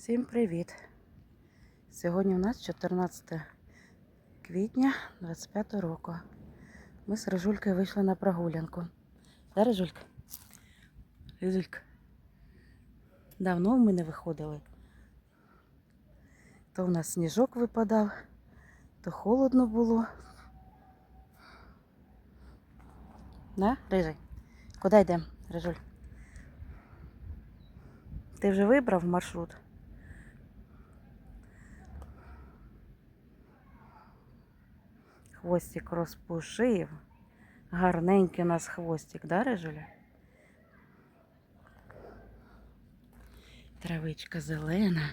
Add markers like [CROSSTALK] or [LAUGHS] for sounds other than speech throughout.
Всім привіт! Сьогодні у нас 14 квітня 25 року. Ми з Рижулькою вийшли на прогулянку. Да, Рижулька? Рижулька. Давно ми не виходили. То в нас сніжок випадав, то холодно було. Да, Рижий? Куди йдемо, Рижуль? Ти вже вибрав маршрут? Хвостик розпушив. Гарненький у нас хвостик, да, Рижуля? Травичка зелена.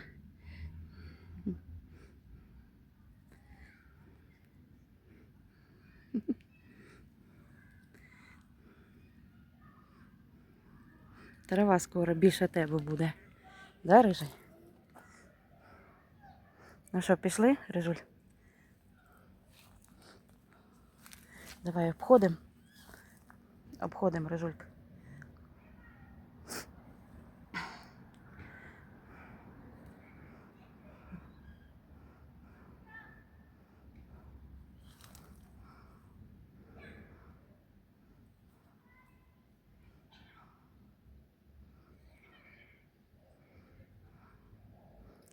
Трава скоро більше тебе буде. Да, Рижий? Ну що, пішли, Рижуль? Давай обходимо. Обходимо, Рижулька.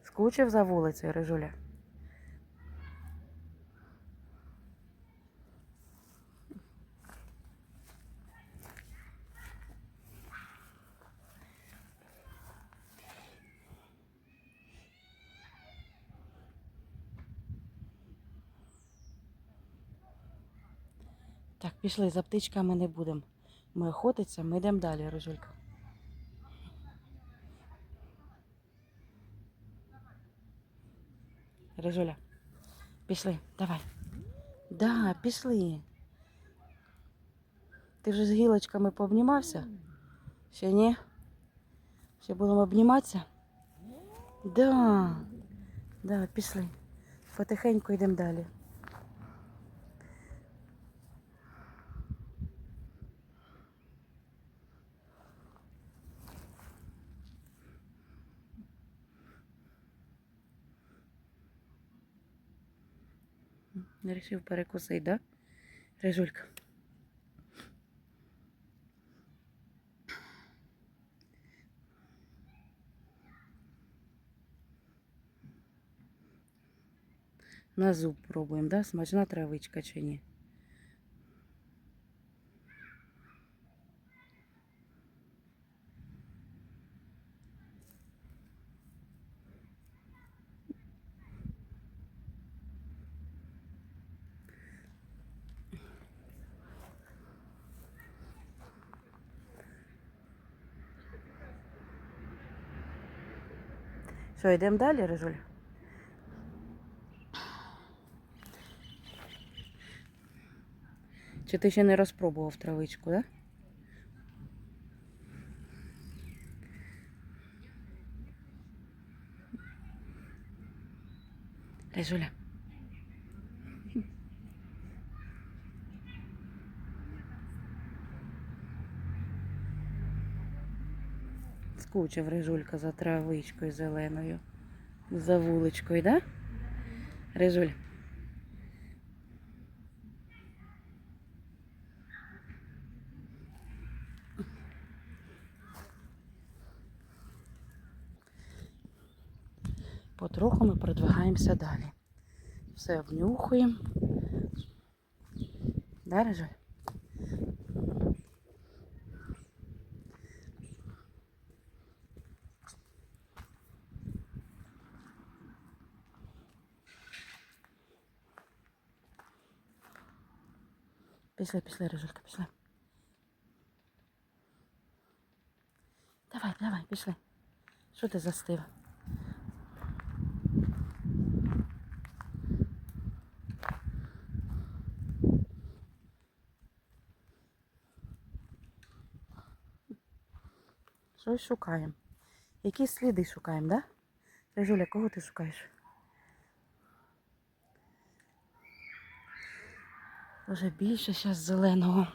Скучив за вулицею, Рижуля? Так, пішли, за птичками не будемо. Ми охотиться, ми йдемо далі, Рижулька. Рижуля, пішли, давай. Да, пішли. Ти вже з гілочками пообнімався? Ще ні? Ще будемо обніматися? Да. Да, пішли. Потихеньку йдемо далі. Рішив перекусити, да? Рижулька. На зуб пробуємо, да? Смачна травичка чи ні? Що, йдемо далі, Рижуль? Чи ти ще не розпробував травичку, да? Рижуля. Скучив Рижулька за травичкою зеленою. За вуличкою, да? Рижуль. Потроху ми продвигаємося далі. Все обнюхуємо. Да, Рижуль? Пішли, пішли, Рижулька, пішли. Давай, давай, пішли. Що ти застив? Щось шукаємо. Які сліди шукаємо, да? Рижуля, кого ти шукаєш? Вже більше зараз зеленого.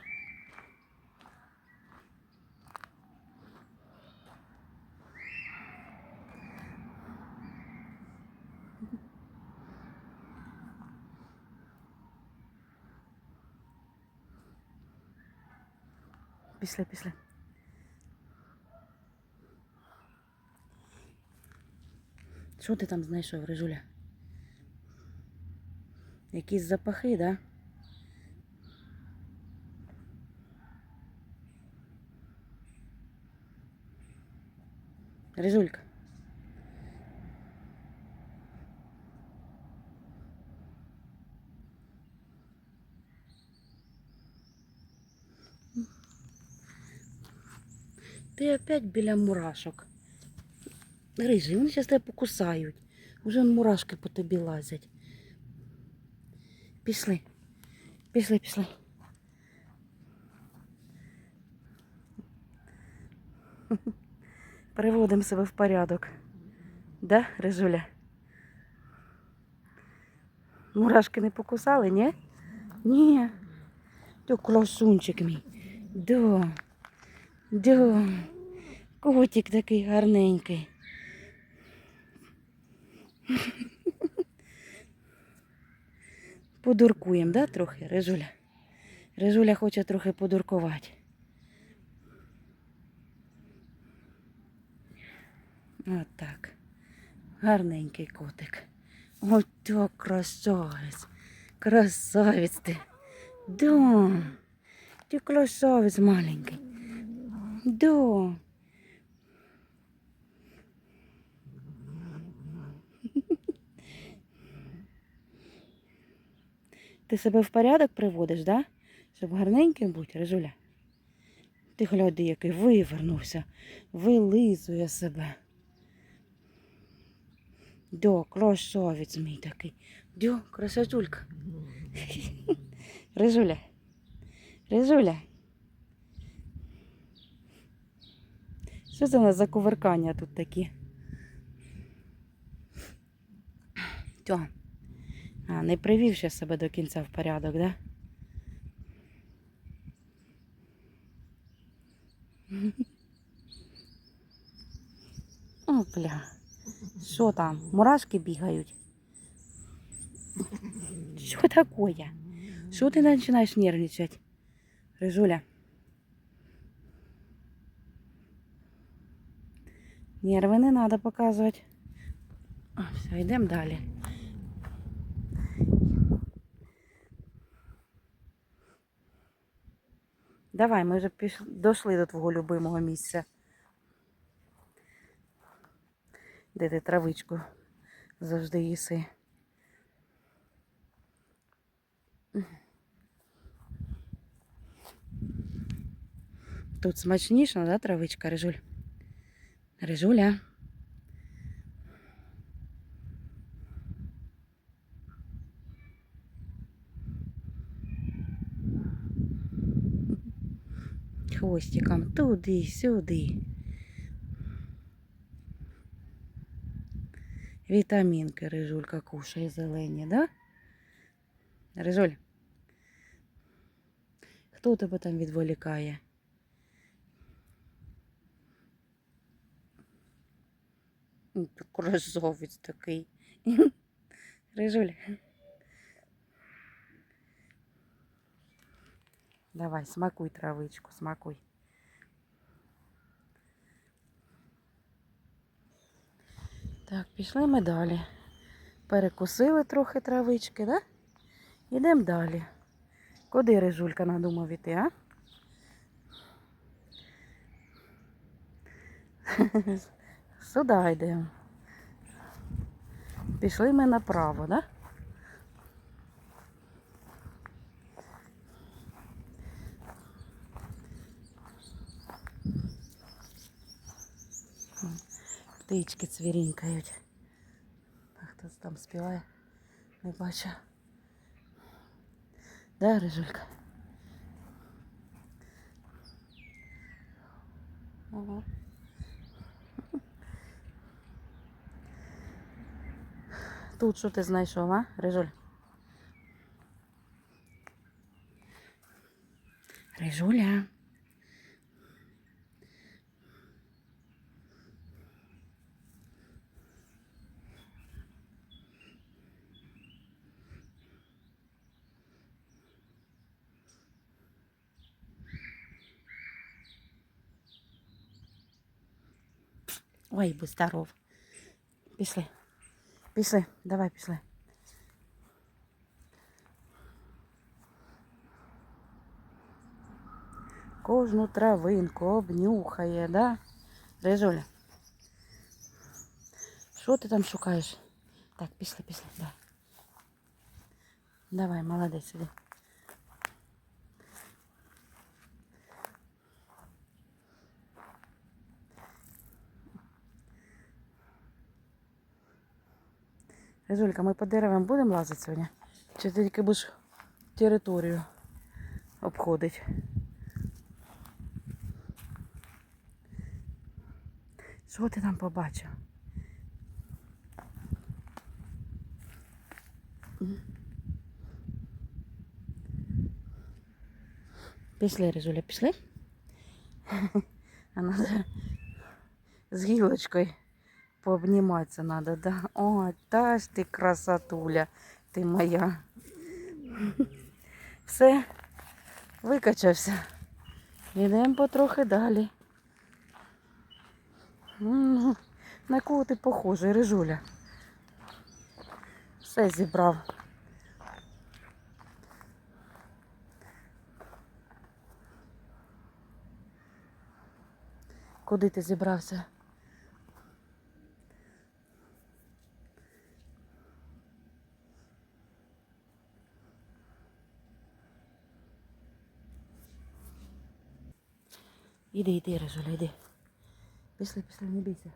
Після, після. Що ти там знайшов, Рижуля? Якісь запахи, да? Рижулька. Ти опять біля мурашок. Рижий, вони зараз тебе покусають. Уже он мурашки по тобі лазять. Пішли. Пішли, пішли. [LAUGHS] Приводимо себе в порядок. Да, Рижуля? Мурашки не покусали, ні? Ні. Ти красунчик мій. Да. Да. Котик такий гарненький. Подуркуємо, да, трохи, Рижуля? Рижуля хоче трохи подуркувати. От так. Гарненький котик. Так, красавець. Красавець ти. Да. Ти красавець маленький. Да. Ти себе в порядок приводиш, да? Щоб гарненьким бути, Рижуля. Ти гляди, який вивернувся, вилизує себе. Да, красавець мій такий. Да, красотулька. [LAUGHS] Рижуля. Рижуля. Що це у нас за кувыркання тут такі? Тьо. А, не привів ще себе до кінця в порядок, да? [LAUGHS] О, бля. Що там? Мурашки бігають? Що таке? Що ти починаєш нервничати? Рижуля. Нерви не треба показувати. А, все, йдемо далі. Давай, ми вже пішли, дійшли до твого любимого місця. Де ти травичку завжди їси. Тут смачніша, да, травичка, Рижуль? Рижуля. Хвостиком туди-сюди. Вітамінки Рижулька кушає зелені, да? Рижуль. Хто тебе там відволікає? М, ти такий. [LAUGHS] Рижуль. Давай, смакуй травичку, смакуй. Так, пішли ми далі. Перекусили трохи травички, да? Ідемо далі. Куди Рижулька надумав іти, а? [LAUGHS] Сюди йдемо. Пішли ми направо, да? Птички цвірінькають. А хтось там співає, не бачу. Да, Рижулька? Ага. Тут що ти знайшов, а, Рижуль? Рижуля. Ой, будь здоров. Пішли. Пішли, давай пішли. Кожну травинку обнюхає, да? Рижуля. Що ти там шукаєш? Так, пішли, пішли, давай. Давай, молодець, іди. Ризулька, ми по деревам будемо лазити сьогодні? Чи ти тільки будеш територію обходити? Що ти там побачив? Пішли, Ризуля, пішли? [LAUGHS] А надо з гілочкою пообніматися надо, да? [LAUGHS] О, та ж ти красотуля, ти моя. [LAUGHS] Все, викачався. Йдемо потрохи далі. На кого ти похожий, Рижуля? Все зібрав. Куди ти зібрався? Іди, іди, Рижуля, іди. Пішли, пішли, не бійся.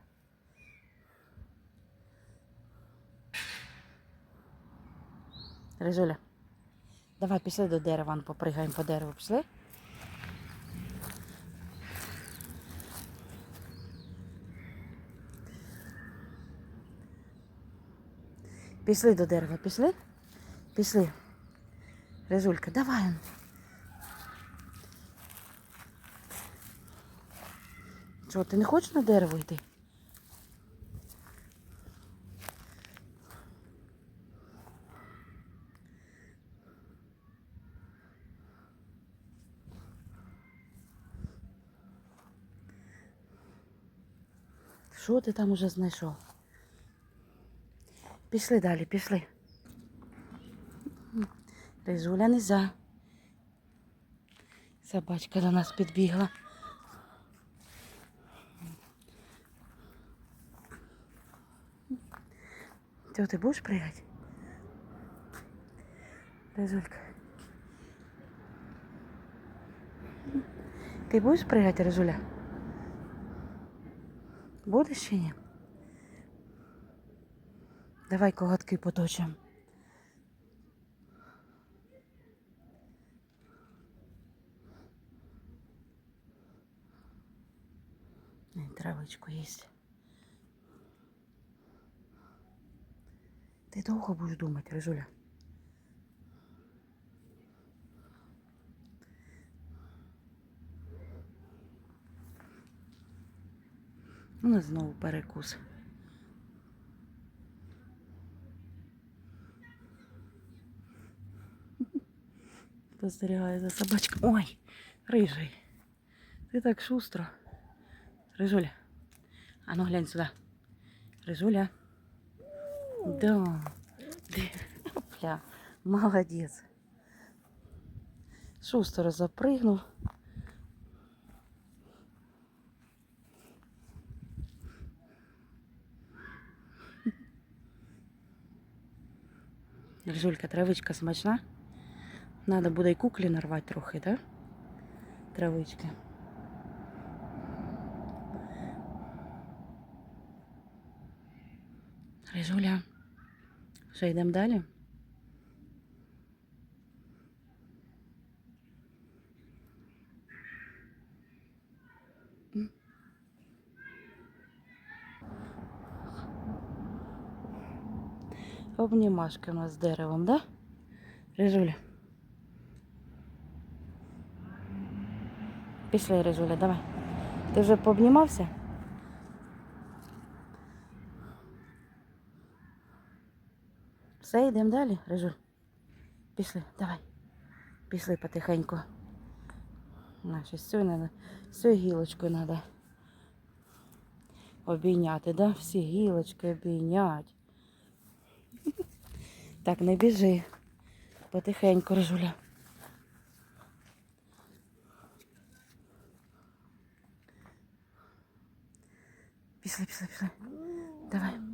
Рижуля, давай пішли до дерева, ну, попригаємо по дереву, пішли? Пішли до дерева, пішли? Пішли. Рижулька, давай. Що, ти не хочеш на дерево йти? Що ти там уже знайшов? Пішли далі, пішли. Рижуля не за. Собачка до нас підбігла. Тё, ты будешь прыгать? Рызулька. Ты будешь прыгать, Рызуля? Будеш чи ні? Давай коготки поточимо. Ай, Травочку їсть. Ти довго будеш думати, Рижуля? У нас знову перекус. [LAUGHS] Спостерігає за собачкою. Ой, рижий. Ти так шустро. Рижуля. А ну глянь сюди. Рижуля. Да. Бля, молодец. Шустро запрыгнул. Жулька, травичка смачна. Надо буде й куклі нарвати трохи, да? Травички. Рижуля. Що, йдемо далі? Обнімашки у нас з деревом, да? Рижуля. Пішли, Рижуля, давай. Ти вже пообнімався? Все, йдемо далі, Рижуль. Пішли, давай. Пішли потихеньку. Наші цією надо, цією гілочкою треба. обійняти, да? Всі гілочки обійнять. [LAUGHS] Так, не біжи. Потихеньку, Рижуля. Пішли, пішли, пішли. Давай.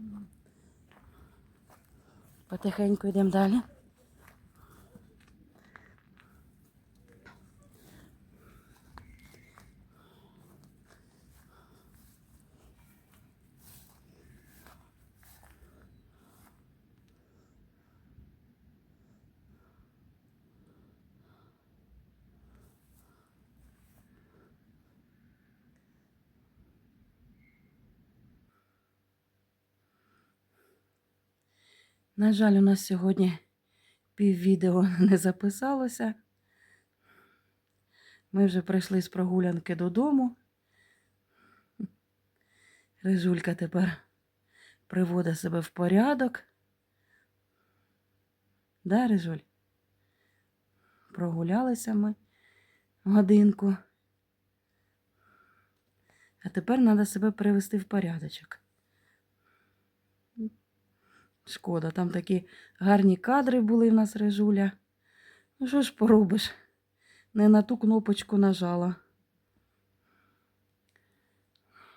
Потихеньку йдемо далі. На жаль, у нас сьогодні піввідео [LAUGHS] не записалося. Ми вже прийшли з прогулянки додому. Рижулька тепер приводить себе в порядок. Да, Рижуль? Прогулялися ми годинку. А тепер треба себе привести в порядочок. Шкода, там такі гарні кадри були в нас, Режуля. Ну, що ж поробиш? Не на ту кнопочку нажала.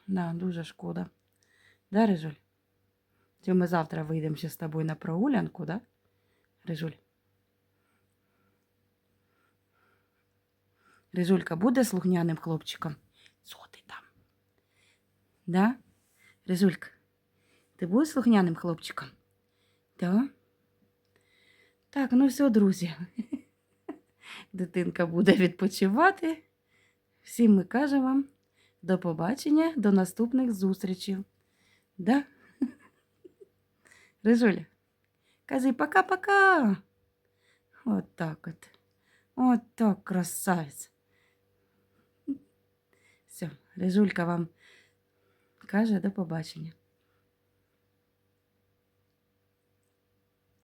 Да, дуже шкода. Да, Режуль? Чи ми завтра вийдемо ще з тобою на прогулянку, да? Режуль? Режулька буде слухняним хлопчиком? Що ти там? Да? Режулька, ти будеш слухняним хлопчиком? Да? Так, ну все, друзі. [LAUGHS] Дитинка буде відпочивати. Всім ми кажемо вам до побачення, до наступних зустрічей. Да? [LAUGHS] Рижуля, кажи пока-пока. От так от. От так, красавець. Все, Рижулька вам каже до побачення.